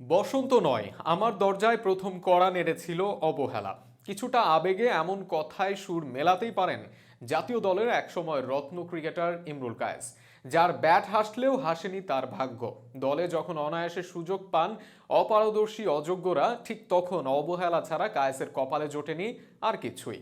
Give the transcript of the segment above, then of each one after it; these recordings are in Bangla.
বসন্ত নয়, আমার দরজায় প্রথম কড়া নেড়েছিল অবহেলা। কিছুটা আবেগে এমন কথায় সুর মেলাতেই পারেন জাতীয় দলের একসময় রত্ন ক্রিকেটার ইমরুল কায়েস, যার ব্যাট হাসলেও হাসেনি তার ভাগ্য। দলে যখন অনায়াসে সুযোগ পান, অপারদর্শী অযোগ্যরা ঠিক তখন অবহেলা ছাড়া কায়েসের কপালে জোটেনি আর কিছুই।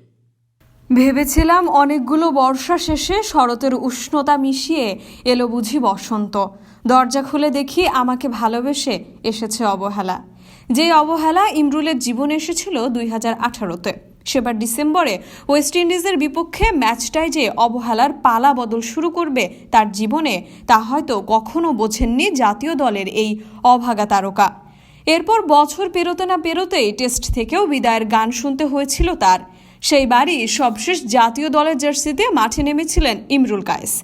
ভেবেছিলাম অনেকগুলো বর্ষা শেষে শরতের উষ্ণতা মিশিয়ে এলো বুঝি বসন্ত। দরজা খুলে দেখি আমাকে ভালোবেসে এসেছে অবহেলা। যে অবহেলা ইমরুলের জীবনে এসেছিল দুই হাজার আঠারোতে। সেবার ডিসেম্বরে ওয়েস্ট ইন্ডিজের বিপক্ষে ম্যাচটায় যে অবহেলার পালা বদল শুরু করবে তার জীবনে, তা হয়তো কখনো বোঝেননি জাতীয় দলের এই অভাগা তারকা। এরপর বছর পেরোতে না পেরোতেই টেস্ট থেকেও বিদায়ের গান শুনতে হয়েছিল তার। সেই বারই সবশেষ জাতীয় দলের জার্সিতে মাঠে নেমেছিলেন ইমরুল কায়েস।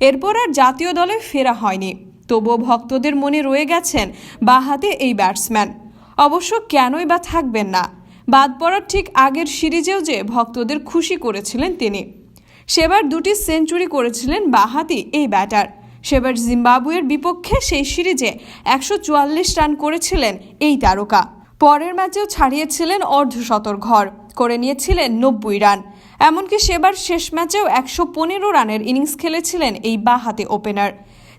এরপর আর জাতীয় দলে ফেরা হয়নি। তবুও ভক্তদের মনে রয়ে গেছেন বাহাতে এই ব্যাটসম্যান। অবশ্য কেনই বা থাকবেন না। বাদ পড়ার ঠিক আগের সিরিজেও যে ভক্তদের খুশি করেছিলেন তিনি। সেবার দুটি সেঞ্চুরি করেছিলেন বাহাতি এই ব্যাটার। সেবার জিম্বাবুয়ের বিপক্ষে সেই সিরিজে একশো চুয়াল্লিশ রান করেছিলেন এই তারকা। পরের ম্যাচেও ছাড়িয়েছিলেন অর্ধশতর ঘর। করে নিয়েছিলেন নব্বই রান। এমনকি সেবার শেষ ম্যাচেও একশো পনেরো রানের ইনিংস খেলেছিলেন এই বাহাতে ওপেনার।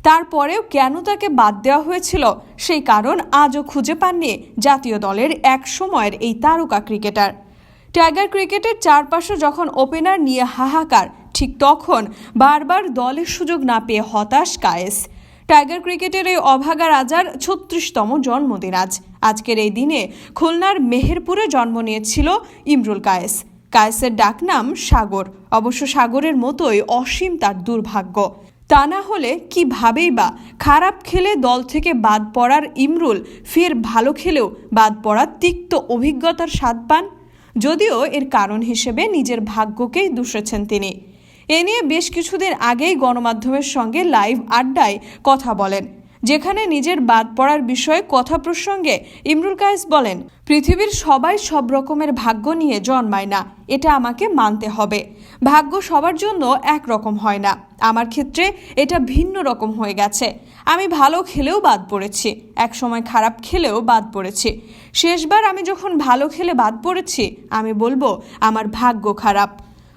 তারপরেও কেন তাকে বাদ দেওয়া হয়েছিল সেই কারণ আজও খুঁজে পাননি জাতীয় দলের এক সময়ের এই তারকা ক্রিকেটার। টাইগার ক্রিকেটের চারপাশে যখন ওপেনার নিয়ে হাহাকার, ঠিক তখন বারবার দলের সুযোগ না পেয়ে হতাশ কায়েস। টাইগার ক্রিকেটের এই অভাগা রাজার ছত্রিশতম জন্মদিন আজ। আজকের এই দিনে খুলনার মেহেরপুরে জন্ম নিয়েছিল ইমরুল কায়েস। কায়েসের ডাকনাম সাগর। অবশ্য সাগরের মতোই অসীম তার দুর্ভাগ্য। তা না হলে কিভাবেই বা খারাপ খেলে দল থেকে বাদ পড়ার ইমরুল ফের ভালো খেলেও বাদ পড়ার তিক্ত অভিজ্ঞতার স্বাদ পান? যদিও এর কারণ হিসেবে নিজের ভাগ্যকেই দুষেছেন তিনি। এ নিয়ে বেশ কিছুদিন আগেই গণমাধ্যমের সঙ্গে লাইভ আড্ডায় কথা বলেন, যেখানে নিজের বাদ পড়ার বিষয়ে কথা প্রসঙ্গে ইমরুল কায়েস বলেন, পৃথিবীর সবাই সব রকমের ভাগ্য নিয়ে জন্মায় না, এটা আমাকে মানতে হবে। ভাগ্য সবার জন্য এক রকম হয় না। আমার ক্ষেত্রে এটা ভিন্ন রকম হয়ে গেছে। আমি ভালো খেলেও বাদ পড়েছি এক সময় খারাপ খেলেও বাদ পড়েছি। শেষবার আমি যখন ভালো খেলে বাদ পড়েছি, আমি বলব, আমার ভাগ্য খারাপ।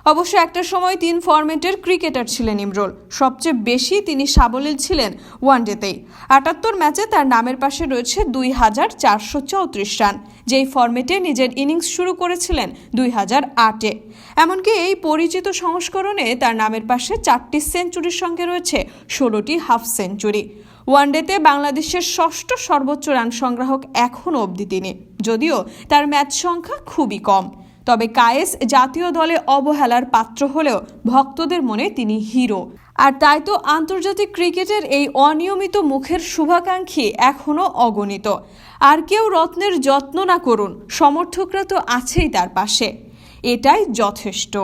অবশ্য একটা সময় তিন ফরম্যাটের ক্রিকেটার ছিলেন ইমরুল। সবচেয়ে বেশি তিনি সাবলীল ছিলেন ওয়ানডেতেই। আটাত্তর ম্যাচে তার নামের পাশে রয়েছে দুই হাজার চারশো চৌত্রিশ রান, যেই ফরম্যাটে নিজের ইনিংস শুরু করেছিলেন দুই হাজার আটে। এমনকি এই পরিচিত সংস্করণে তার নামের পাশে চারটি সেঞ্চুরির সঙ্গে রয়েছে ষোলোটি হাফ সেঞ্চুরি। ওয়ানডেতে বাংলাদেশের ষষ্ঠ সর্বোচ্চ রান সংগ্রাহক এখনও অবধি তিনি, যদিও তার ম্যাচ সংখ্যা খুবই কম। তবে কায়েস জাতীয় দলে অবহেলার পাত্র হলেও ভক্তদের মনে তিনি হিরো। আর তাই তো আন্তর্জাতিক ক্রিকেটের এই অনিয়মিত মুখের শুভাকাঙ্ক্ষী এখনও অগণিত। আর কেউ রত্নের যত্ন না করুন, সমর্থকরা তো আছেই তার পাশে। এটাই যথেষ্ট।